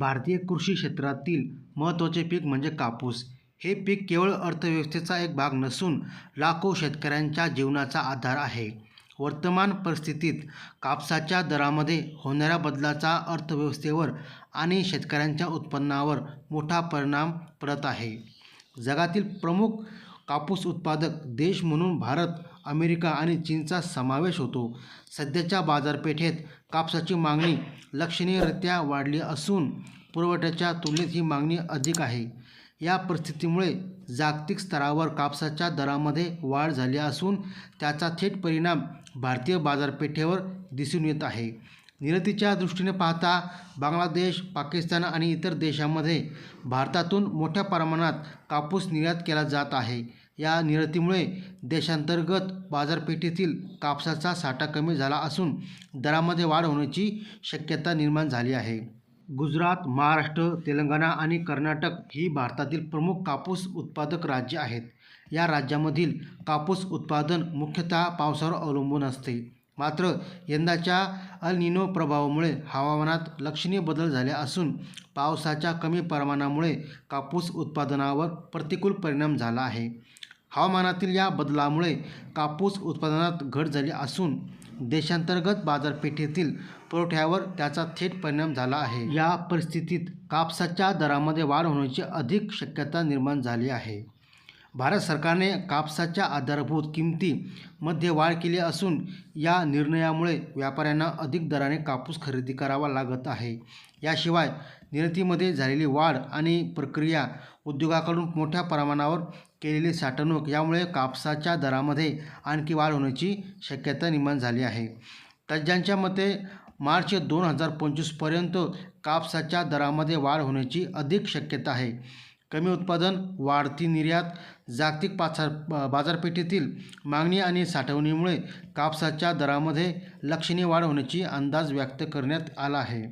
भारतीय कृषी क्षेत्रातील महत्त्वाचे पीक म्हणजे कापूस. हे पीक केवळ अर्थव्यवस्थेचा एक भाग नसून लाखो शेतकऱ्यांच्या जीवनाचा आधार आहे. वर्तमान परिस्थितीत कापसाच्या दरामध्ये होणाऱ्या बदलाचा अर्थव्यवस्थेवर आणि शेतकऱ्यांच्या उत्पन्नावर मोठा परिणाम पडत आहे. जगातील प्रमुख कापूस उत्पादक देश म्हणून भारत अमेरिका आणि चीनचा समावेश होतो. सध्याच्या बाजारपेठेत कापसाची मागणी लक्षणीयरित्या वाढली असून पुरवठ्याच्या तुलनेत ही मागणी अधिक आहे. या परिस्थितीमुळे जागतिक स्तरावर कापसाच्या दरामध्ये वाढ झाली असून त्याचा थेट परिणाम भारतीय बाजारपेठेवर दिसून येत आहे. निर्यातीच्या दृष्टीने पाहता बांगलादेश पाकिस्तान आणि इतर देशांमध्ये भारतातून मोठ्या प्रमाणात कापूस निर्यात केला जात आहे. या निर्यातीमुळे देशांतर्गत बाजारपेठेतील कापसाचा साठा कमी झाला असून दरामध्ये वाढ होण्याची शक्यता निर्माण झाली आहे. गुजरात महाराष्ट्र तेलंगणा आणि कर्नाटक ही भारतातील प्रमुख कापूस उत्पादक राज्य आहेत. या राज्यामधील कापूस उत्पादन मुख्यतः पावसावर अवलंबून असते. मात्र यंदाच्या अलनिनो प्रभावामुळे हवामानात लक्षणीय बदल झाले असून पावसाच्या कमी प्रमाणामुळे कापूस उत्पादनावर प्रतिकूल परिणाम झाला आहे. हवामानातील या बदलामुळे कापूस उत्पादनात घट झाली असून देशांतर्गत बाजारपेठेतील पुरवठ्यावर त्याचा थेट परिणाम झाला आहे. या परिस्थितीत कापसाच्या दरामध्ये वाढ होण्याची अधिक शक्यता निर्माण झाली आहे. भारत सरकारने कापसाच्या आधारभूत किमतीमध्ये वाढ केली असून या निर्णयामुळे व्यापाऱ्यांना अधिक दराने कापूस खरेदी करावा लागत आहे. याशिवाय निर्यातीमध्ये झालेली वाढ आणि प्रक्रिया उद्योगाकडून मोठ्या प्रमाणावर केलेली साठवणूक यामुळे कापसाच्या दरामध्ये आणखी वाढ होण्याची शक्यता निर्माण झाली आहे. तज्ज्ञांच्या मते मार्च दोन हजार पंचवीसपर्यंत कापसाच्या दरामध्ये वाढ होण्याची अधिक शक्यता आहे. कमी उत्पादन वाढती निर्यात जागतिक पाचार बाजारपेठेतील मागणी आणि साठवणीमुळे कापसाच्या दरामध्ये लक्षणीय वाढ होण्याची अंदाज व्यक्त करण्यात आला आहे.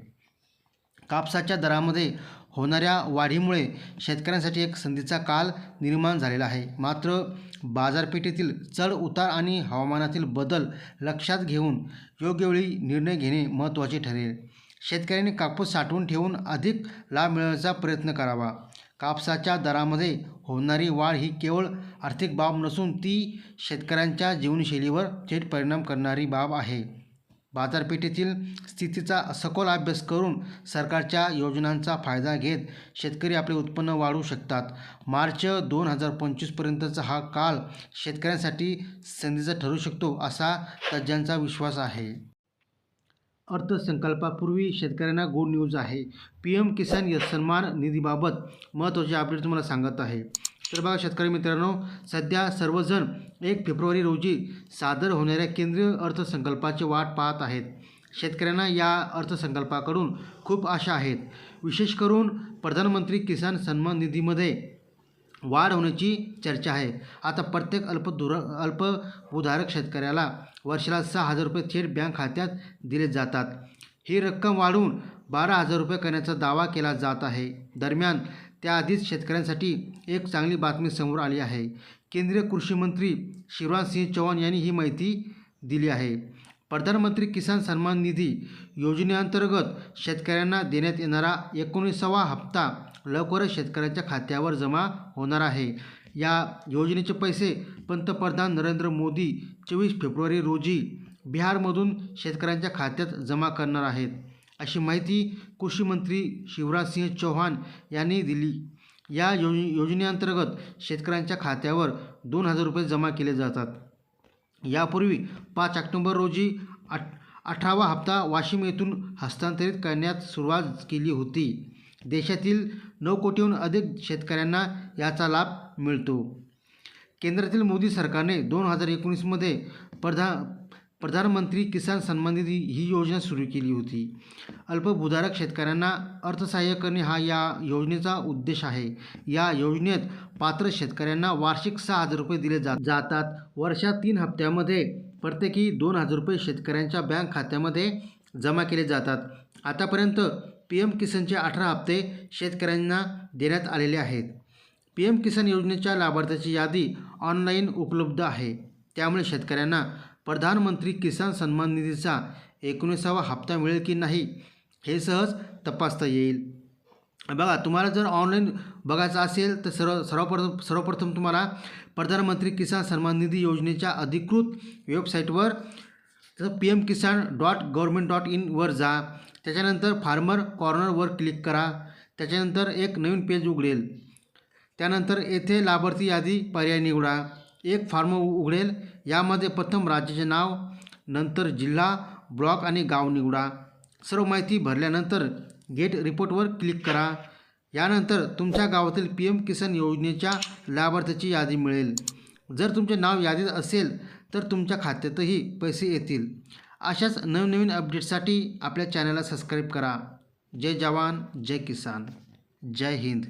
कापसाच्या दरामध्ये होणाऱ्या वाढीमुळे शेतकऱ्यांसाठी एक संधीचा काल निर्माण झालेला आहे. मात्र बाजारपेठेतील चढ उतार आणि हवामानातील बदल लक्षात घेऊन योग्य वेळी निर्णय घेणे महत्त्वाचे ठरेल. शेतकऱ्यांनी कापूस साठवून ठेवून अधिक लाभ मिळवण्याचा प्रयत्न करावा. कापसाच्या दरामध्ये होणारी वाढ ही केवळ आर्थिक बाब नसून ती शेतकऱ्यांच्या जीवनशैलीवर थेट परिणाम करणारी बाब आहे. बाजारपेठेतील स्थितीचा सखोल अभ्यास करून सरकारच्या योजनांचा फायदा घेत शेतकरी आपले उत्पन्न वाढवू शकतात. मार्च दोन हजार पंचवीसपर्यंतचा हा काल शेतकऱ्यांसाठी संधीचा ठरू शकतो असा तज्ज्ञांचा विश्वास आहे. अर्थसंकल्पापूर्वी शेतकऱ्यांना गुड न्यूज आहे. पी एम किसान य सन्मान निधीबाबत महत्त्वाचे अपडेट तुम्हाला सांगत आहे. तर बघा शेतकरी मित्रांनो सध्या सर्वजण एक फेब्रुवारी रोजी सादर होणाऱ्या केंद्रीय अर्थसंकल्पाची वाट पाहत आहेत. शेतकऱ्यांना या अर्थसंकल्पाकडून खूप आशा आहेत. विशेष करून प्रधानमंत्री किसान सन्मान निधीमध्ये वाढ होण्याची चर्चा आहे. आता प्रत्येक अल्पदुर अल्पभूधारक शेतकऱ्याला वर्षाला सहा हजार रुपये थेट बँक खात्यात दिले जातात. ही रक्कम वाढवून बारा हजार रुपये करण्याचा दावा केला जात आहे. दरम्यान त्याआधीच शेतकऱ्यांसाठी एक चांगली बातमी समोर आली आहे. केंद्रीय कृषी मंत्री शिवराज सिंह चौहान यांनी ही माहिती दिली आहे. प्रधानमंत्री किसान सन्मान निधी योजनेअंतर्गत शेतकऱ्यांना देण्यात येणारा एकोणीसावा हप्ता लवकरच शेतकऱ्यांच्या खात्यावर जमा होणार आहे. या योजनेचे पैसे पंतप्रधान नरेंद्र मोदी चोवीस फेब्रुवारी रोजी बिहारमधून शेतकऱ्यांच्या खात्यात जमा करणार आहेत. अशी माहिती कृषी मंत्री शिवराज सिंह चौहान यांनी दिली. या योज योजनेअंतर्गत शेतकऱ्यांच्या खात्यावर दोन हजार रुपये जमा केले जातात. यापूर्वी पाच ऑक्टोंबर रोजी आठ अठरावा हप्ता वाशिम येथून हस्तांतरित करण्यात सुरुवात केली होती. देशातील नऊ कोटीहून अधिक शेतकऱ्यांना याचा लाभ मिळतो. केंद्रातील मोदी सरकारने दोन हजार एकोणीसमध्ये प्रधा प्रधानमंत्री किसान सन्मान निधी ही योजना सुरू केली होती. अल्पभूधारक शेतकऱ्यांना अर्थसहाय्य करणे हा या योजनेचा उद्देश आहे. या योजनेत पात्र शेतकऱ्यांना वार्षिक सहा हजार रुपये दिले जात जातात. वर्षात तीन हप्त्यामध्ये प्रत्येकी दोन हजार रुपये शेतकऱ्यांच्या बँक खात्यामध्ये जमा केले जातात. आतापर्यंत पी एम किसानचे अठरा हप्ते शेतकऱ्यांना देण्यात आलेले आहेत. पी एम किसान योजनेच्या लाभार्थ्याची यादी ऑनलाईन उपलब्ध आहे. त्यामुळे शेतकऱ्यांना प्रधानमंत्री किसान सन्मान निधीचा एकोणीसावा हप्ता मिळेल की नाही हे सहज तपासता येईल. बघा तुम्हाला जर ऑनलाईन बघायचं असेल तर सर्व सर्वप्रथम सर्वप्रथम तुम्हाला प्रधानमंत्री किसान सन्मान निधी योजनेच्या अधिकृत वेबसाईटवर P M Kisan dot government dot इनवर जा. त्याच्यानंतर फार्मर कॉर्नरवर क्लिक करा. त्याच्यानंतर एक नवीन पेज उघडेल. त्यानंतर येथे लाभार्थी यादी पर्याय निवडा. एक फॉर्म उघडेल. यामध्ये प्रथम राज्याचे नाव नंतर जिल्हा ब्लॉक आणि गाव निवडा. सर्व माहिती भरल्यानंतर गेट रिपोर्टवर क्लिक करा. यानंतर तुमच्या गावातील पी एम किसान योजनेच्या लाभार्थ्याची यादी मिळेल. जर तुमचे नाव यादीत असेल तर तुमच्या खात्यातही पैसे येतील. अशाच नवनवीन अपडेटसाठी आपल्या चॅनलला सबस्क्राईब करा. जय जवान जय किसान. जय हिंद.